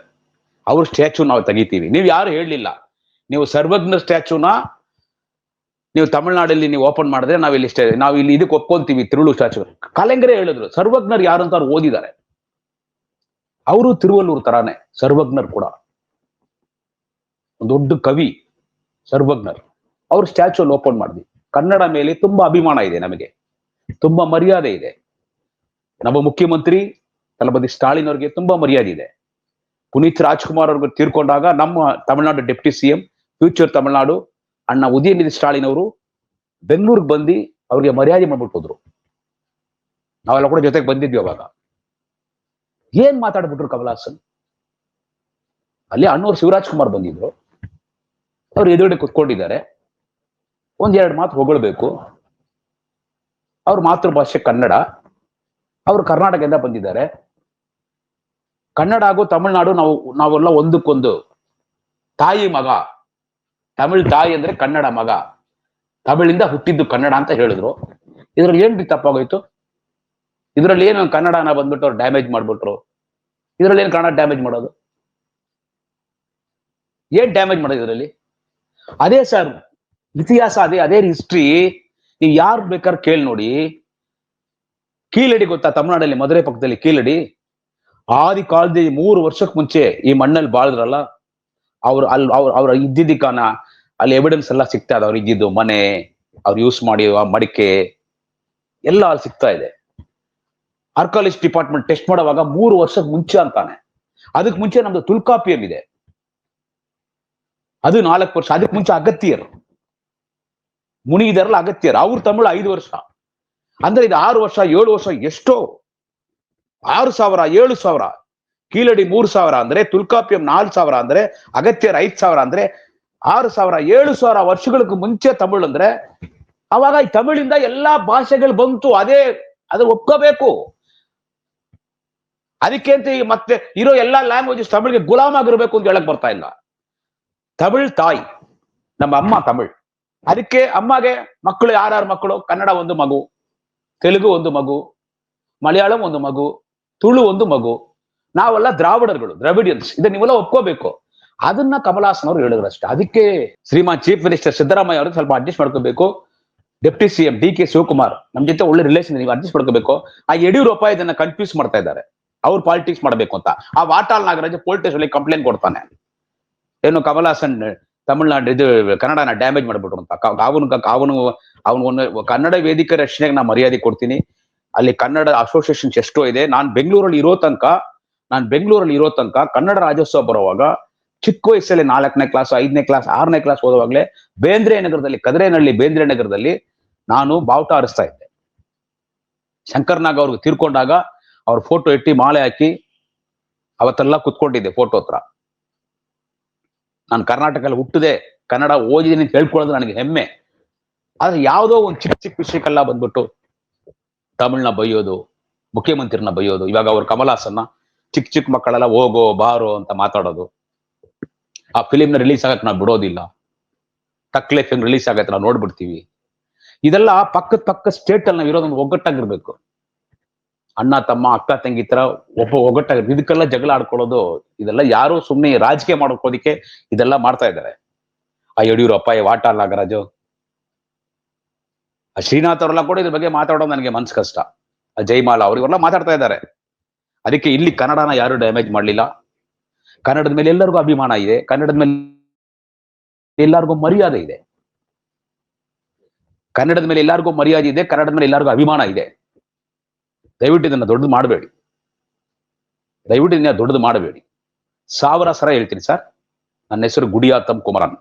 S1: ಅವ್ರ ಸ್ಟ್ಯಾಚು ನಾವು ತೆಗಿತೀವಿ. ನೀವು ಯಾರು ಹೇಳಲಿಲ್ಲ. ನೀವು ಸರ್ವಜ್ಞ ಸ್ಟ್ಯಾಚುನ ನೀವು ತಮಿಳ್ನಾಡಲ್ಲಿ ನೀವು ಓಪನ್ ಮಾಡಿದ್ರೆ ನಾವು ಇಲ್ಲಿ ನಾವು ಇಲ್ಲಿ ಇದಕ್ಕೆ ಒಪ್ಕೊಂತೀವಿ ತಿರುಳು ಸ್ಟ್ಯಾಚು ಕಲೆಂಗರೇ ಹೇಳಿದ್ರು, ಸರ್ವಜ್ಞರು ಯಾರು ಅಂತ ಅವ್ರು ಓದಿದ್ದಾರೆ. ಅವರು ತಿರುವಲ್ಲೂರು ತರಾನೇ, ಸರ್ವಜ್ಞರು ಕೂಡ. ದೊಡ್ಡ ಕವಿ, ಸರ್ವಜ್ಞರ್. ಅವ್ರ ಸ್ಟ್ಯಾಚು ಅಲ್ಲಿ ಓಪನ್ ಮಾಡಿದ್ವಿ. ಕನ್ನಡ ಮೇಲೆ ತುಂಬಾ ಅಭಿಮಾನ ಇದೆ ನಮಗೆ. ತುಂಬಾ ಮರ್ಯಾದೆ ಇದೆ. ನಮ್ಮ ಮುಖ್ಯಮಂತ್ರಿ, ತಲಪತಿ ಸ್ಟಾಲಿನ್ ಅವ್ರಿಗೆ ತುಂಬಾ ಮರ್ಯಾದೆ ಇದೆ. ಪುನೀತ್ ರಾಜ್ಕುಮಾರ್ ಅವ್ರಿಗೆ ತೀರ್ಕೊಂಡಾಗ ನಮ್ಮ Tamil Nadu deputy CM, future Tamil Nadu, ಅಣ್ಣ ಉದಯನಿಧಿ ಸ್ಟಾಲಿನ್ ಅವರು ಬೆಂಗಳೂರಿಗೆ ಬಂದು ಅವ್ರಿಗೆ ಮರ್ಯಾದೆ ಮಾಡ್ಬಿಟ್ಟು ಹೋದ್ರು ನಾವೆಲ್ಲ ಕೂಡ ಜೊತೆಗೆ ಬಂದಿದ್ವಿ ಅವಾಗ. ಏನ್ ಮಾತಾಡ್ಬಿಟ್ರು ಕಮಲಾಸನ್ ಅಲ್ಲಿ ಅಣ್ಣವ್ರು ಶಿವರಾಜ್ ಕುಮಾರ್ ಬಂದಿದ್ರು. ಅವ್ರು ಎದುರುಗಡೆ ಕುತ್ಕೊಂಡಿದ್ದಾರೆ. ಒಂದೆರಡು ಮಾತು ಹೊಗಳ್ಬೇಕು. ಅವ್ರ ಮಾತೃಭಾಷೆ ಕನ್ನಡ. ಅವರು ಕರ್ನಾಟಕದಿಂದ ಬಂದಿದ್ದಾರೆ. ಕನ್ನಡ ಹಾಗೂ ತಮಿಳ್ನಾಡು ನಾವು, ನಾವೆಲ್ಲ ಒಂದಕ್ಕೊಂದು. ತಾಯಿ ಮಗ. ತಮಿಳ್ ತಾಯಿ ಅಂದ್ರೆ ಕನ್ನಡ ಮಗ. ತಮಿಳಿಂದ ಹುಟ್ಟಿದ್ದು ಕನ್ನಡ ಅಂತ ಹೇಳಿದ್ರು. ಇದ್ರಲ್ಲಿ ಏನ್ ತಪ್ಪಾಗೋಯ್ತು? ಇದರಲ್ಲಿ ಏನು ಕನ್ನಡನ ಬಂದ್ಬಿಟ್ಟು ಅವ್ರು ಡ್ಯಾಮೇಜ್ ಮಾಡ್ಬಿಟ್ರು? ಇದ್ರಲ್ಲಿ ಏನು ಕನ್ನಡ ಡ್ಯಾಮೇಜ್ ಮಾಡೋದು? ಏನ್ ಡ್ಯಾಮೇಜ್ ಮಾಡೋದು ಇದರಲ್ಲಿ? ಅದೇ ಸರ್, ಇತಿಹಾಸ, ಅದೇ ಅದೇ ಹಿಸ್ಟ್ರಿ ನೀವು ಯಾರು ಬೇಕಾದ್ರೆ ಕೇಳಿ ನೋಡಿ. ಕೀಲಡಿ ಗೊತ್ತಾ ತಮಿಳ್ನಾಡಲ್ಲಿ ಮಧುರೆ ಪಕ್ಕದಲ್ಲಿ ಕೀಲಡಿ? ಆದಿ ಕಾಲದಲ್ಲಿ ಮೂರು ವರ್ಷಕ್ಕೆ ಮುಂಚೆ ಈ ಮಣ್ಣಲ್ಲಿ ಬಾಳಿದ್ರಲ್ಲ, ಅವ್ರು ಅಲ್ಲಿ ಅವ್ರ ಅವ್ರ ಇದ್ದಿದ್ದಕ್ಕಾನ ಅಲ್ಲಿ ಎವಿಡೆನ್ಸ್ ಎಲ್ಲ ಸಿಗ್ತಾ ಇದೆ. ಅವ್ರು ಇದ್ದಿದ್ದು ಮನೆ, ಅವ್ರು ಯೂಸ್ ಮಾಡಿ ಮಡಿಕೆ, ಎಲ್ಲ ಅಲ್ಲಿ ಸಿಗ್ತಾ ಇದೆ. ಆರ್ಕಾಲಜಿ ಡಿಪಾರ್ಟ್ಮೆಂಟ್ ಟೆಸ್ಟ್ ಮಾಡುವಾಗ ಮೂರು ವರ್ಷಕ್ಕೆ ಮುಂಚೆ ಅಂತಾನೆ. ಅದಕ್ಕೆ ಮುಂಚೆ ನಮ್ದು ತುಲ್ಕಾಪಿಯಂ ಇದೆ. ಅದು ನಾಲ್ಕು ವರ್ಷ ಅದಕ್ಕೆ ಮುಂಚೆ ಅಗತ್ಯರು ಮುನಿಗಿದಾರಲ್ಲ ಅಗತ್ಯರು ಅವ್ರು ತಮಿಳು ಐದು ವರ್ಷ ಅಂದ್ರೆ ಇದು ಆರು ವರ್ಷ ಏಳು ವರ್ಷ ಎಷ್ಟೋ ಆರು ಸಾವಿರ ಏಳು ಸಾವಿರ ಕೀಲಡಿ ಮೂರು ಸಾವಿರ ಅಂದ್ರೆ ತುಲ್ಕಾಪಿಯಂ ನಾಲ್ಕು ಸಾವಿರ ಅಂದ್ರೆ ಅಗತ್ಯರ ಐದ್ ಸಾವಿರ ಅಂದ್ರೆ ಆರು ಸಾವಿರ ಏಳು ಸಾವಿರ ವರ್ಷಗಳಿಗೆ ಮುಂಚೆ ತಮಿಳು ಅಂದ್ರೆ ಅವಾಗ ಈ ತಮಿಳಿಂದ ಎಲ್ಲಾ ಭಾಷೆಗಳು ಬಂತು ಅದೇ ಅದು ಒಪ್ಕೋಬೇಕು ಅದಕ್ಕೆ ಅಂತ ಈಗ ಮತ್ತೆ ಇರೋ ಎಲ್ಲಾ ಲ್ಯಾಂಗ್ವೇಜಸ್ ತಮಿಳಿಗೆ ಗುಲಾಮ್ ಆಗಿರ್ಬೇಕು ಅಂತ ಹೇಳಕ್ ಬರ್ತಾ ಇಲ್ಲ ತಮಿಳ್ ತಾಯಿ ನಮ್ಮ ಅಮ್ಮ ತಮಿಳ್ ಅದಕ್ಕೆ ಅಮ್ಮಗೆ ಮಕ್ಕಳು ಯಾರು ಮಕ್ಕಳು ಕನ್ನಡ ಒಂದು ಮಗು ತೆಲುಗು ಒಂದು ಮಗು ಮಲಯಾಳಂ ಒಂದು ಮಗು ತುಳು ಒಂದು ಮಗು ನಾವೆಲ್ಲ ದ್ರಾವಿಡರ್ಗಳು ದ್ರಾವಿಡಿಯನ್ಸ್ ಇದನ್ನ ನೀವೆಲ್ಲ ಒಪ್ಕೋಬೇಕು ಅದನ್ನ ಕಮಲಾಸನ್ ಅವರು ಹೇಳಿದ್ರು ಅಷ್ಟೇ ಅದಕ್ಕೆ ಶ್ರೀಮಾನ್ ಚೀಫ್ ಮಿನಿಸ್ಟರ್ ಸಿದ್ದರಾಮಯ್ಯ ಅವರು ಸ್ವಲ್ಪ ಅಡ್ಜಸ್ಟ್ ಮಾಡ್ಕೋಬೇಕು. Deputy CM D K Shivakumar ನಮ್ಮ ಜೊತೆ ಒಳ್ಳೆ ರಿಲೇಷನ್ ನೀವು ಅಡ್ಜಸ್ಟ್ ಮಾಡ್ಕೋಬೇಕು. ಆ ಯಡಿಯೂರಪ್ಪ ಇದನ್ನ ಕನ್ಫ್ಯೂಸ್ ಮಾಡ್ತಾ ಇದ್ದಾರೆ. ಅವ್ರು ಪಾಲಿಟಿಕ್ಸ್ ಮಾಡಬೇಕು ಅಂತ. ಆ ವಾಟಾಳ್ ನಾಗರಾಜ್ ಅಲ್ಲಿ ಕಂಪ್ಲೇಂಟ್ ಕೊಡ್ತಾನೆ. ಏನು ಕಮಲಾಸನ್, ತಮಿಳ್ನಾಡು ಇದು ಕನ್ನಡನ ಡ್ಯಾಮೇಜ್ ಮಾಡ್ಬಿಟ್ರು ಅಂತ. ಅವನು ಅವನು ಒಂದು ಕನ್ನಡ ವೇದಿಕೆ ರಕ್ಷಣೆಗೆ ನಾ ಮರ್ಯಾದೆ ಕೊಡ್ತೀನಿ. ಅಲ್ಲಿ ಕನ್ನಡ ಅಸೋಸಿಯೇಷನ್ಸ್ ಎಷ್ಟೋ ಇದೆ. ನಾನ್ ಬೆಂಗಳೂರಲ್ಲಿ ಇರೋ ತನಕ, ನಾನ್ ಬೆಂಗಳೂರಲ್ಲಿ ಇರೋ ತನಕ ಕನ್ನಡ ರಾಜ್ಯೋತ್ಸವ ಬರುವಾಗ ಚಿಕ್ಕ ವಯಸ್ಸಲ್ಲಿ ನಾಲ್ಕನೇ ಕ್ಲಾಸ್ ಐದನೇ ಕ್ಲಾಸ್ ಆರನೇ ಕ್ಲಾಸ್ ಓದುವಾಗಲೇ ಬೇಂದ್ರೆ ನಗರದಲ್ಲಿ, ಕದ್ರೇನಹಳ್ಳಿ ಬೇಂದ್ರೆ ನಗರದಲ್ಲಿ ನಾನು ಬಾವುಟ ಹಾರಿಸ್ತಾ ಇದ್ದೆ. ಶಂಕರ್ನಾಗ್ ಅವ್ರಿಗೆ ತೀರ್ಕೊಂಡಾಗ ಅವ್ರ ಫೋಟೋ ಇಟ್ಟು ಮಾಲೆ ಹಾಕಿ ಅವತ್ತೆಲ್ಲ ಕುತ್ಕೊಂಡಿದ್ದೆ ಫೋಟೋ ಹತ್ರ. ನಾನು ಕರ್ನಾಟಕದಲ್ಲಿ ಹುಟ್ಟಿದೆ, ಕನ್ನಡ ಓದಿದ್ದೀನಿ ಅಂತ ಹೇಳ್ಕೊಳ್ಳೋದು ನನಗೆ ಹೆಮ್ಮೆ. ಆದ್ರೆ ಯಾವುದೋ ಒಂದು ಚಿಕ್ಕ ಚಿಕ್ಕ ವಿಷಯಕ್ಕೆಲ್ಲ ಬಂದ್ಬಿಟ್ಟು ತಮಿಳ್ನ ಬೈಯೋದು, ಮುಖ್ಯಮಂತ್ರಿನ ಬೈಯೋದು, ಇವಾಗ ಅವ್ರ ಕಮಲಾಸನ್ನ ಚಿಕ್ಕ ಚಿಕ್ಕ ಮಕ್ಕಳೆಲ್ಲ ಹೋಗೋ, ಬಾರೋ ಅಂತ ಮಾತಾಡೋದು. ಆ ಫಿಲಿಮ್ನ ರಿಲೀಸ್ ಆಗಕ್ಕೆ ನಾವು ಬಿಡೋದಿಲ್ಲ. ಟಕ್ಲೆ ಫಿಲ್ಮ್ ರಿಲೀಸ್ ಆಗತ್ತೆ ನಾವು ನೋಡ್ಬಿಡ್ತೀವಿ. ಇದೆಲ್ಲ ಪಕ್ಕದ ಪಕ್ಕ ಸ್ಟೇಟ್ ಅಲ್ಲಿ ನಾವು ಇರೋದೊಂದು ಒಗ್ಗಟ್ಟಾಗಿರ್ಬೇಕು. ಅಣ್ಣ, ತಮ್ಮ, ಅಕ್ಕ, ತಂಗಿ ತರ ಒಬ್ಬ ಒಗ್ಗಟ್ಟಾಗಿ ಇದಕ್ಕೆಲ್ಲ ಜಗಳ ಆಡ್ಕೊಳ್ಳೋದು, ಇದೆಲ್ಲ ಯಾರು ಸುಮ್ಮನೆ ರಾಜಕೀಯ ಮಾಡ್ಕೋದಿಕ್ಕೆ ಇದೆಲ್ಲ ಮಾಡ್ತಾ ಇದ್ದಾರೆ. ಆ ಯಡಿಯೂರಪ್ಪ ವಾಟ ನಾಗರಾಜು. ಆ ಶ್ರೀನಾಥ್ ಅವರೆಲ್ಲ ಕೂಡ ಇದ್ರ ಬಗ್ಗೆ ಮಾತಾಡೋದು ನನಗೆ ಮನ್ಸು ಕಷ್ಟ. ಆ ಜೈಮಾಲ ಅವರಿಗೆಲ್ಲ ಮಾತಾಡ್ತಾ ಇದ್ದಾರೆ. ಅದಕ್ಕೆ ಇಲ್ಲಿ ಕನ್ನಡನ ಯಾರು ಡ್ಯಾಮೇಜ್ ಮಾಡಲಿಲ್ಲ. ಕನ್ನಡದ ಮೇಲೆ ಎಲ್ಲರಿಗೂ ಅಭಿಮಾನ ಇದೆ. ಕನ್ನಡದ ಮೇಲೆ ಎಲ್ಲರಿಗೂ ಮರ್ಯಾದೆ ಇದೆ. ಕನ್ನಡದ ಮೇಲೆ ಎಲ್ಲರಿಗೂ ಮರ್ಯಾದೆ ಇದೆ. ಕನ್ನಡದ ಮೇಲೆ ಎಲ್ಲರಿಗೂ ಅಭಿಮಾನ ಇದೆ. ದಯವಿಟ್ಟು ಇದನ್ನ ದೊಡ್ಡದು ಮಾಡಬೇಡಿ. ದಯವಿಟ್ಟು ಇದನ್ನ ದೊಡ್ಡದು ಮಾಡಬೇಡಿ. ಸಾವಿರ ಸರ ಹೇಳ್ತೀನಿ ಸರ್. ನನ್ನ ಹೆಸರು ಗುಡಿಯಾತಂ ಕುಮರನ್.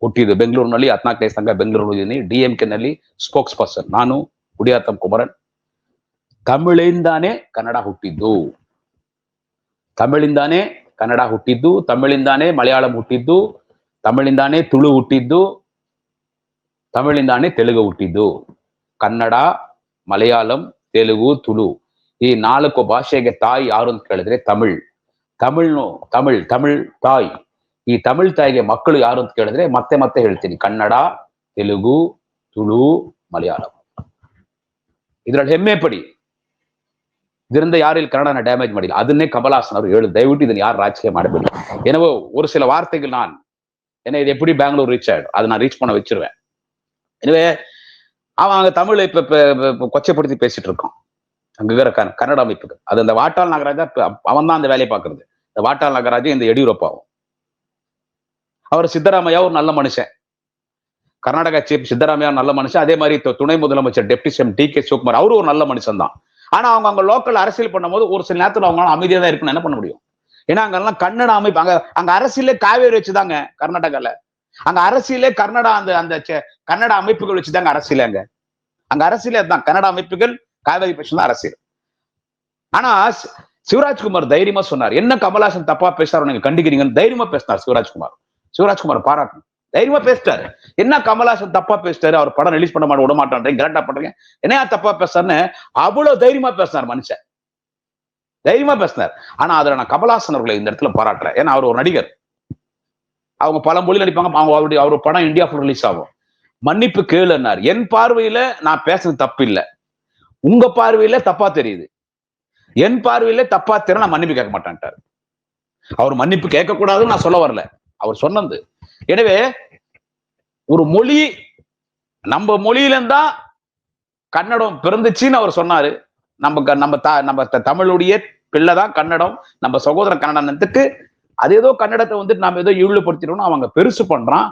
S1: ಹುಟ್ಟಿದ್ದು ಬೆಂಗಳೂರಿನಲ್ಲಿ ಹದಿನಾಲ್ಕನೇ ಸಂಘ ಬೆಂಗಳೂರು ಇದ್ದೀನಿ ಡಿ ಎಂ ನಲ್ಲಿ ಸ್ಪೋಕ್ಸ್ ಪರ್ಸನ್ ನಾನು ಗುಡಿಯಾತಂ ಕುಮರನ್. ತಮಿಳಿಂದಾನೇ ಕನ್ನಡ ಹುಟ್ಟಿದ್ದು. ತಮಿಳಿಂದಾನೇ ಕನ್ನಡ ಹುಟ್ಟಿದ್ದು. ತಮಿಳಿಂದಾನೇ ಮಲಯಾಳಂ ಹುಟ್ಟಿದ್ದು. ತಮಿಳಿಂದಾನೇ ತುಳು ಹುಟ್ಟಿದ್ದು. ತಮಿಳಿಂದಾನೇ ತೆಲುಗು ಹುಟ್ಟಿದ್ದು. ಕನ್ನಡ, ಮಲಯಾಳಂ ತೆಲುಗು ತುಳು ಈ ನಾಲ್ಕು ಭಾಷೆಗೆ ತಾಯಿ ಯಾರು ಅಂತ ಕೇಳಿದ್ರೆ ತಮಿಳ್ ತಮಿಳ್ನು ತಮಿಳ್ ತಮಿಳ್ ತಾಯಿ ಈ ತಮಿಳ್ ತಾಯಿಗೆ ಮಕ್ಕಳು ಯಾರು ಅಂತ ಕೇಳಿದ್ರೆ ಮತ್ತೆ ಮತ್ತೆ ಹೇಳ್ತೀನಿ ಕನ್ನಡ ತೆಲುಗು ತುಳು ಮಲಯಾಳಂ ಇದ್ರಲ್ಲಿ ಹೆಮ್ಮೆ ಪಡಿ ಇದರಿಂದ ಯಾರು ಇಲ್ಲಿ ಕನ್ನಡನ ಡ್ಯಾಮೇಜ್ ಮಾಡಿಲ್ಲ ಅದನ್ನೇ ಕಮಲಾಸನ್ ಅವರು ಹೇಳು ದಯವಿಟ್ಟು ಇದನ್ನ ಯಾರು ರಾಜಕೀಯ ಮಾಡಬೇಡಿ ಏನವೋ ஒரு சில வார்த்தைகள் நான் ஏன்னா இது எப்படி பெங்களூர் ரீச் ஆயிடும் அதை நான் ரீச் பண்ண வச்சிருவேன் எனவே அவன் அங்கே தமிழை இப்ப இப்போ கொச்சைப்படுத்தி பேசிட்டு இருக்கான். அங்க இருக்கிற க- கன்னட அமைப்புகள். அது அந்த வாட்டாள் நாகராஜா அவன் தான் அந்த வேலையை பார்க்கறது. இந்த வாட்டாள் நாகராஜா இந்த எடியூரப்பாவும். அவர் சித்தராமையா ஒரு நல்ல மனுஷன். கர்நாடகா சீஃப் சித்தராமையா நல்ல மனுஷன். அதே மாதிரி துணை முதலமைச்சர் deputy CM D K Shivakumar அவரும் ஒரு நல்ல மனுஷன் தான் ஆனா அவங்க அவங்க லோக்கல் அரசியல் பண்ணும்போது ஒரு சில நேரத்துல அவங்களால அமைதியா தான் இருக்கணும் என்ன பண்ண முடியும்? ஏன்னா அங்கெல்லாம் கன்னட அமைப்பு அங்க அங்க அரசியலே காவேரி வச்சுதாங்க கர்நாடகால. அங்க அரசியலே கன்னடா அந்த அந்த கன்னட அமைப்புகள் வச்சுதாங்க அரசியல் அங்க. அங்க அரசியலே அதுதான். கன்னட அமைப்புகள் காவேரி பட்சம் தான் அரசியல். ஆனா சிவராஜ்குமார் தைரியமா சொன்னார். என்ன கமலாசன் தப்பா பேசுறாரு நீங்க கண்டிக்கிறீங்கன்னு தைரியமா பேசினார் சிவராஜ்குமார். சிவராஜ்குமார் பாராட்டணும். தைரியமா பேசிட்டாரு. என்ன கமலாசன் தப்பா பேசிட்டாரு? அவர் படம் ரிலீஸ் பண்ண மாட்ட விட மாட்டான்றீங்க கரெக்டா பண்றீங்க. என்னையா தப்பா பேசுறாருன்னு அவ்வளவு தைரியமா பேசினார் மனுஷன். தைரியமா பேசினார். ஆனா அதுல நான் கமலாசன் அவர்களை இந்த இடத்துல பாராட்டுறேன். ஏன்னா அவர் ஒரு நடிகர். அவங்க பல மொழியில் நடிப்பாங்க. அவங்க அவருடைய அவர் படம் இந்தியா ஃபுல் ரிலீஸ் ஆகும். மன்னிப்பு கேளுன்னார். என் பார்வையில நான் பேசுறது தப்பு இல்லை உங்க பார்வையில தப்பா தெரியுது. என் பார்வையில தப்பா தெரியும் நான் மன்னிப்பு கேட்க மாட்டேன்ட்டார். அவர் மன்னிப்பு கேட்கக்கூடாதுன்னு நான் சொல்ல வரல. அவர் சொன்னது. எனவே ஒரு மொழி நம்ம மொழியில இருந்தா கன்னடம் பிறந்துச்சுன்னு அவர் சொன்னாரு. நம்ம க- நம்ம த- நம்ம த- தமிழுடைய பிள்ளை தான் கன்னடம். நம்ம சகோதர கன்னடத்துக்கு அது ஏதோ கன்னடத்தை வந்துட்டு நாம ஏதோ இழிவுபடுத்திடணும் அவங்க பெருசு பண்றான்.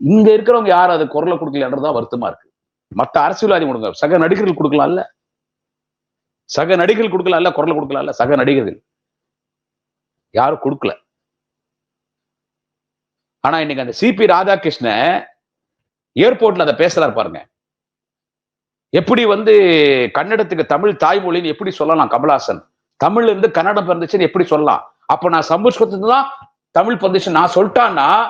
S1: இங்க இருக்கிறவங்க யாரும் அது குரலை கொடுக்கலன்றதுதான் வருத்தமா இருக்கு. மத்த அரசியல்வாதி கொடுங்க. சக நடிகர்கள் கொடுக்கலாம்ல? சக நடிகர்கள் கொடுக்கலாம்ல? குரல் கொடுக்கலாம்ல? சக நடிகர்கள். யாரும் கொடுக்கல. ஆனா இன்னைக்கு அந்த சிபி ராதாகிருஷ்ணன் ஏர்போர்ட்ல அதை பேசுறாரு பாருங்க. எப்படி வந்து கன்னடத்துக்கு தமிழ் தாய்மொழின்னு எப்படி சொல்லலாம் கமலாசன் தமிழ்ல இருந்து கன்னடம் பிறந்துச்சுன்னு எப்படி சொல்லலாம்? அப்ப நான் சமஸ்கிருதத்துல தான் தமிழ் பிறந்துச்சு நான் சொல்லிட்டான்னா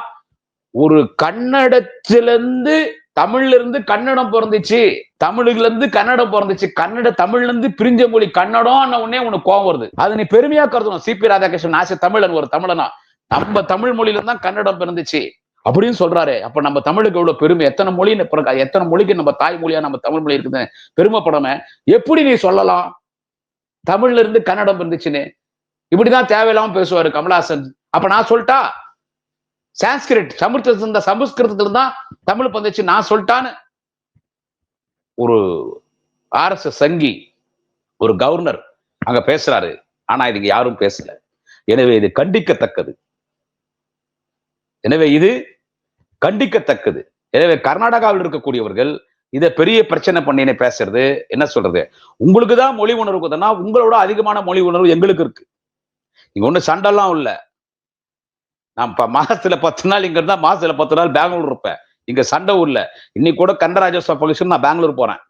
S1: ஒரு கன்னடத்துல இருந்து தமிழ்ல இருந்து கன்னடம் பிறந்துச்சு தமிழ்ல இருந்து கன்னடம் பிறந்துச்சு கன்னட தமிழ்ல இருந்து பிரிஞ்ச மொழி கன்னடம் உடனே உனக்கு கோவம் வருது. அது நீ பெருமையா கருதணும். சிபி ராதாகிருஷ்ணன் ஆசை தமிழன் ஒரு தமிழனா. நம்ம தமிழ் மொழியில தான் கன்னடம் பிறந்துச்சு. அப்படின்னு சொல்றாரு. அப்ப நம்ம தமிழுக்கு எவ்வளவு பெருமை? எத்தனை மொழி எத்தனை மொழிக்கு நம்ம தாய்மொழியா நம்ம தமிழ் மொழி இருக்குது பெருமைப்படாம எப்படி நீ சொல்லலாம்? தமிழ்ல இருந்து கன்னடம் இருந்துச்சுன்னு இப்படிதான் தேவையில்லாம பேசுவாரு கமலாசன் அப்ப நான் சொல்லிட்டா சான்ஸ்கிரிட் சமஸ்கிருதம் இந்த சமஸ்கிருதத்துல தான் தமிழ் வந்துச்சு நான் சொல்லிட்டான்னு. ஒரு ஆர்எஸ்எஸ் சங்கி ஒரு கவர்னர் அங்க பேசுறாரு. ஆனா இதுக்கு யாரும் பேசல. எனவே இது கண்டிக்கத்தக்கது. எனவே இது கண்டிக்கத்தக்கது. எனவே கர்நாடகாவில் இருக்கக்கூடியவர்கள் இதை பெரிய பிரச்சனை பண்ணினே பேசுறது என்ன சொல்றது? உங்களுக்கு தான் மொழி உணர்வு உங்களோட அதிகமான மொழி உணர்வு எங்களுக்கு இருக்கு. இங்கே ஒன்றும் சண்டைலாம் இல்லை நான் இப்போ மாசத்துல பத்து நாள் இங்க இருந்தா மாசத்துல பத்து நாள் பெங்களூர் இருப்பேன் இங்க சண்டை ஊர்ல இன்னைக்கு கூட கண்டராஜேஸ்வர பகுஷன் நான் பெங்களூர் போறேன்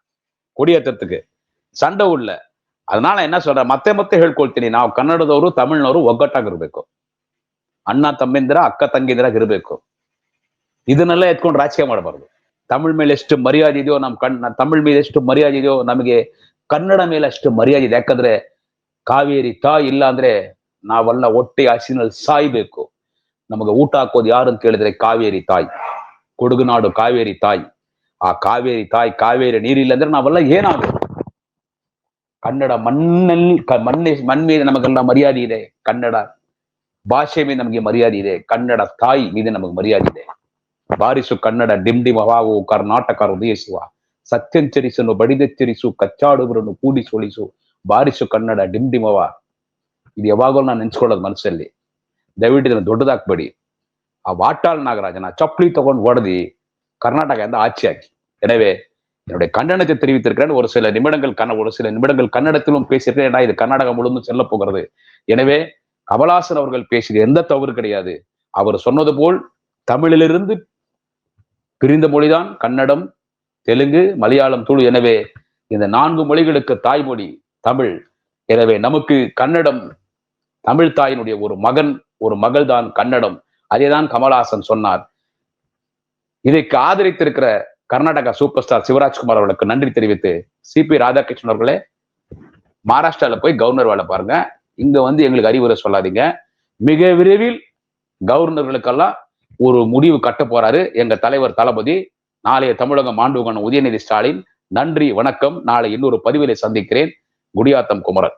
S1: கொடியேற்றத்துக்கு சண்டை ஊர்ல அதனால என்ன சொல்றேன் ಮತ್ತೆ ಮತ್ತೆ ಹೇಳ್ಕೊಳ್ತೀನಿ ನಾವು ಕನ್ನಡದವರು ತಮಿಳ್ನವರು ಒಗ್ಗಟ್ಟಾಗಿರ್ಬೇಕು ಅಣ್ಣ ತಮ್ಮಿಂದಿರ ಅಕ್ಕ ತಂಗಿದಿರಾಗಿರ್ಬೇಕು ಇದನ್ನೆಲ್ಲ ಎತ್ಕೊಂಡು ರಾಜಕೀಯ ಮಾಡಬಾರ್ದು ತಮಿಳ್ ಮೇಲೆ ಎಷ್ಟು ಮರ್ಯಾದೆ ಇದೆಯೋ ನಮ್ ಕಣ್ ತಮಿಳ್ ಮೇಲೆ ಎಷ್ಟು ಮರ್ಯಾದೆ ಇದೆಯೋ ನಮಗೆ ಕನ್ನಡ ಮೇಲೆ ಅಷ್ಟು ಮರ್ಯಾದೆ ಇದೆ ಯಾಕಂದ್ರೆ ಕಾವೇರಿ ತಾ ಇಲ್ಲ ಅಂದ್ರೆ ನಾವೆಲ್ಲ ಹೊಟ್ಟೆ ಹಸಿನಲ್ಲಿ ಸಾಯ್ಬೇಕು. ನಮಗೆ ಊಟ ಹಾಕೋದು ಯಾರು ಅಂತ ಕೇಳಿದ್ರೆ ಕಾವೇರಿ ತಾಯಿ. ಕೊಡಗುನಾಡು ಕಾವೇರಿ ತಾಯಿ. ಆ ಕಾವೇರಿ ತಾಯಿ, ಕಾವೇರಿ ನೀರಿಲ್ಲ ಅಂದ್ರೆ ನಾವೆಲ್ಲ ಏನಾಗಬೇಕು? ಕನ್ನಡ ಮಣ್ಣಲ್ಲಿ ಮಣ್ಣಿ, ಮಣ್ ಮೇಲೆ ನಮಗೆಲ್ಲ ಮರ್ಯಾದೆ ಇದೆ. ಕನ್ನಡ ಭಾಷೆ ಮೇಲೆ ನಮಗೆ ಮರ್ಯಾದೆ ಇದೆ. ಕನ್ನಡ ತಾಯಿ ಮೇಲೆ ನಮಗೆ ಮರ್ಯಾದೆ ಇದೆ. ಬಾರಿಸು ಕನ್ನಡ ಡಿಂಡಿಮವಾಗು ಕರ್ನಾಟಕ, ಹೃದಯಿಸುವ. ಸತ್ಯಂಚರಿಸನ್ನು ಬಡಿದೆಚ್ಚರಿಸು ಕಚ್ಚಾಡುವರನ್ನು ಕೂಡಿಸೊಳಿಸು. ಬಾರಿಸು ಕನ್ನಡ, ಡಿಂಡಿಮವ. ಇದು ಯಾವಾಗಲೂ ನಾನು ನೆನ್ಸ್ಕೊಳ್ಳೋದು ಮನಸ್ಸಲ್ಲಿ ದಯವಿಟ್ಟು ಇದನ್ನು ದೊಡ್ಡದಾಕ್ಬೇಡಿ ಆ ವಾಟಾಳ್ ನಾಗರಾಜನ ಚಪ್ಪಲಿ ತಗೊಂಡು ಹೊಡೆದಿ கர்நாடகா ஆட்சி ஆக்கி எனவே என்னுடைய கண்டனத்தை தெரிவித்திருக்கிறேன் ஒரு சில நிமிடங்கள் கண்ண ஒரு சில நிமிடங்கள் கன்னடத்திலும் பேசியிருக்கேன் ஏன்னா இது கர்நாடகா முழுவதும் செல்ல போகிறது எனவே கமலாசன் அவர்கள் பேசியது எந்த தவறு கிடையாது அவர் சொன்னது போல் தமிழிலிருந்து பிரிந்த மொழிதான் கன்னடம் தெலுங்கு மலையாளம் துளு எனவே இந்த நான்கு மொழிகளுக்கு தாய்மொழி தமிழ் எனவே நமக்கு கன்னடம் தமிழ் தாயினுடைய ஒரு மகன் ஒரு மகள் தான் கன்னடம். அதேதான் கமலஹாசன் சொன்னார். இதற்கு ஆதரித்திருக்கிற கர்நாடகா சூப்பர் ஸ்டார் சிவராஜ்குமார் அவர்களுக்கு நன்றி தெரிவித்து சிபி ராதாகிருஷ்ணன் அவர்களே மகாராஷ்டிரால போய் கவர்னர் வேலை பாருங்க. இங்க வந்து எங்களுக்கு அறிவுரை சொல்லாதீங்க. மிக விரைவில் கவர்னர்களுக்கெல்லாம் ஒரு முடிவு கட்ட போறாரு எங்க தலைவர் தளபதி. நாளைய தமிழக மாண்புகன் உதயநிதி ஸ்டாலின். நன்றி வணக்கம். நாளை இன்னொரு பதிவிலை சந்திக்கிறேன். குடியாத்தம் குமரன்.